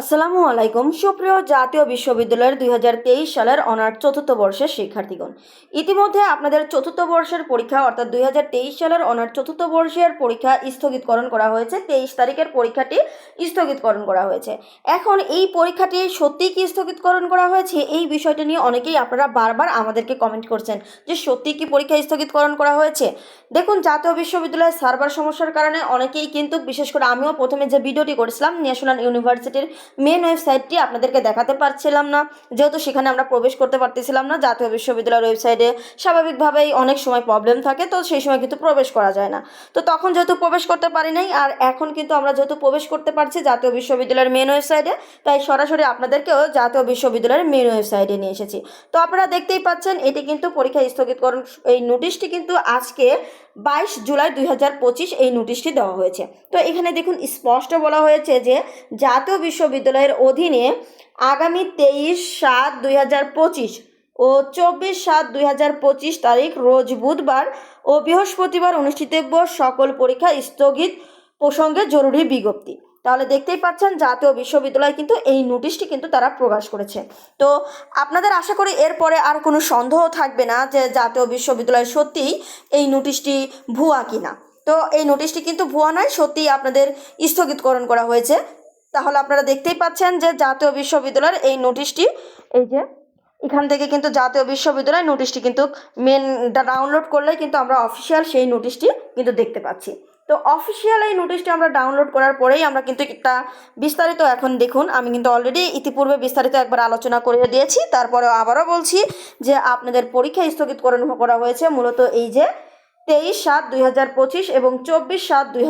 আসসালামু আলাইকুম। সুপ্রিয় জাতীয় বিশ্ববিদ্যালয়ের দুই হাজার তেইশ সালের অনার চতুর্থ বর্ষের শিক্ষার্থীগণ, ইতিমধ্যে আপনাদের চতুর্থ বর্ষের পরীক্ষা অর্থাৎ দুই হাজার তেইশ সালের অনার চতুর্থ বর্ষের পরীক্ষা স্থগিতকরণ করা হয়েছে। তেইশ তারিখের পরীক্ষাটি স্থগিতকরণ করা হয়েছে। এখন এই পরীক্ষাটি সত্যিই কি স্থগিতকরণ করা হয়েছে এই বিষয়টা নিয়ে অনেকেই আপনারা বারবার আমাদেরকে কমেন্ট করছেন যে সত্যি কি পরীক্ষা স্থগিতকরণ করা হয়েছে? দেখুন, জাতীয় বিশ্ববিদ্যালয়ের সার্ভার সমস্যার কারণে অনেকেই কিন্তু, বিশেষ করে আমিও প্রথমে যে ভিডিওটি করেছিলাম ন্যাশনাল ইউনিভার্সিটির মেন ওয়েবসাইটটি আপনাদেরকে দেখাতে পারছিলাম না, যেহেতু সেখানে আমরা প্রবেশ করতে পারতেছিলাম না, জাতীয় বিশ্ববিদ্যালয়ের ওয়েবসাইটে স্বাভাবিকভাবেই অনেক সময় প্রবলেম থাকে, তো সেই সময় কিন্তু প্রবেশ করা যায় না। তো তখন যেহেতু প্রবেশ করতে পারি নাই, আর এখন কিন্তু আমরা যেহেতু প্রবেশ করতে পারছি জাতীয় বিশ্ববিদ্যালয়ের মেন ওয়েবসাইটে তাই সরাসরি আপনাদেরকেও জাতীয় বিশ্ববিদ্যালয়ের মেন ওয়েবসাইটে নিয়ে এসেছি। তো আপনারা দেখতেই পাচ্ছেন, এটি কিন্তু পরীক্ষা স্থগিতকরণ, এই নোটিশটি কিন্তু আজকে বাইশ জুলাই দুই হাজার পঁচিশ এই নোটিশটি দেওয়া হয়েছে। তো এখানে দেখুন, স্পষ্ট বলা হয়েছে যে জাতীয় বিশ্ববিদ্যালয়ের অধীনে আগামী তেইশ সাত দুই হাজার পঁচিশ ও চব্বিশ সাত দুই হাজার পঁচিশ তারিখ রোজ বুধবার ও বৃহস্পতিবার অনুষ্ঠিতব্য সকল পরীক্ষা স্থগিত প্রসঙ্গে জরুরি বিজ্ঞপ্তি। তাহলে দেখতেই পাচ্ছেন জাতীয় বিশ্ববিদ্যালয় কিন্তু এই নোটিশটি কিন্তু তারা প্রকাশ করেছে। তো আপনাদের আশা করি এরপরে আর কোনো সন্দেহ থাকবে না যে জাতীয় বিশ্ববিদ্যালয় সত্যিই এই নোটিশটি ভুয়া কিনা। তো এই নোটিশটি কিন্তু ভুয়া নয়, সত্যিই আপনাদের স্থগিতকরণ করা হয়েছে। তাহলে আপনারা দেখতেই পাচ্ছেন যে জাতীয় বিশ্ববিদ্যালয়ের এই নোটিশটি, এই যে, এখান থেকে কিন্তু জাতীয় বিশ্ববিদ্যালয় নোটিশটি কিন্তু মেন ডাউনলোড করলে কিন্তু আমরা অফিসিয়াল সেই নোটিশটি কিন্তু দেখতে পাচ্ছি। তো অফিসিয়াল এই নোটিশটি আমরা ডাউনলোড করার পরেই আমরা কিন্তু একটা বিস্তারিত এখন দেখুন, আমি কিন্তু অলরেডি ইতিপূর্বে বিস্তারিত একবার আলোচনা করে দিয়েছি তারপরে আবারও বলছি যে আপনাদের পরীক্ষা স্থগিতকরণ করা হয়েছে মূলত এই যে তেইশ সাত দুই এবং চব্বিশ সাত দুই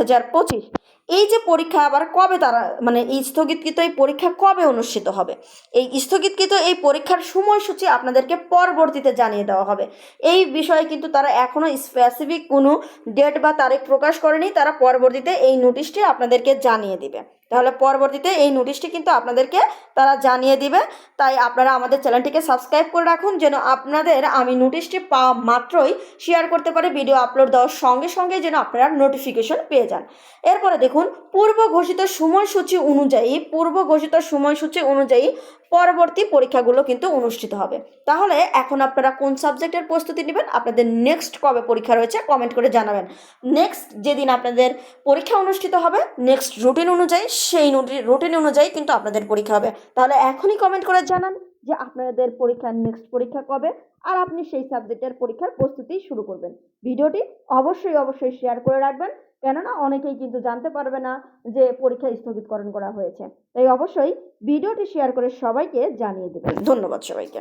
এই যে পরীক্ষা আবার কবে তারা মানে এই স্থগিতকৃত এই পরীক্ষা কবে অনুষ্ঠিত হবে? এই স্থগিতকৃত এই পরীক্ষার সময়সূচি আপনাদেরকে পরবর্তীতে জানিয়ে দেওয়া হবে। এই বিষয়ে কিন্তু তারা এখনও স্পেসিফিক কোনো ডেট বা তারিখ প্রকাশ করেনি, তারা পরবর্তীতে এই নোটিশটি আপনাদেরকে জানিয়ে দিবে। তাহলে পরবর্তীতে এই নোটিশটি কিন্তু আপনাদেরকে তারা জানিয়ে দিবে। তাই আপনারা আমাদের চ্যানেলটিকে সাবস্ক্রাইব করে রাখুন, যেন আপনাদের আমি নোটিশটি পাওয়া মাত্রই শেয়ার করতে পারি ভিডিও আপলোড দেওয়ার সঙ্গে সঙ্গে যেন আপনারা নোটিফিকেশন পেয়ে যান। এরপরে দেখুন, পূর্ব ঘোষিত সময়সূচি অনুযায়ী, পূর্ব ঘোষিত সময়সূচি অনুযায়ী পরবর্তী পরীক্ষাগুলো কিন্তু অনুষ্ঠিত হবে। তাহলে এখন আপনারা কোন সাবজেক্টের প্রস্তুতি নেবেন? আপনাদের নেক্সট কবে পরীক্ষা রয়েছে কমেন্ট করে জানাবেন। নেক্সট যেদিন আপনাদের পরীক্ষা অনুষ্ঠিত হবে নেক্সট রুটিন অনুযায়ী, সেই রুটিন অনুযায়ী কিন্তু আপনাদের পরীক্ষা হবে। তাহলে এখনই কমেন্ট করে জানান যে আপনাদের পরীক্ষার নেক্সট পরীক্ষা কবে আর আপনি সেই সাবজেক্টের পরীক্ষার প্রস্তুতি শুরু করবেন। ভিডিওটি অবশ্যই অবশ্যই শেয়ার করে রাখবেন। কেননা অনেকেই কিন্তু জানতে পারবে না যে পরীক্ষা স্থগিতকরণ করা হয়েছে। তাই অবশ্যই ভিডিওটি শেয়ার করে সবাইকে জানিয়ে দেবেন। ধন্যবাদ সবাইকে।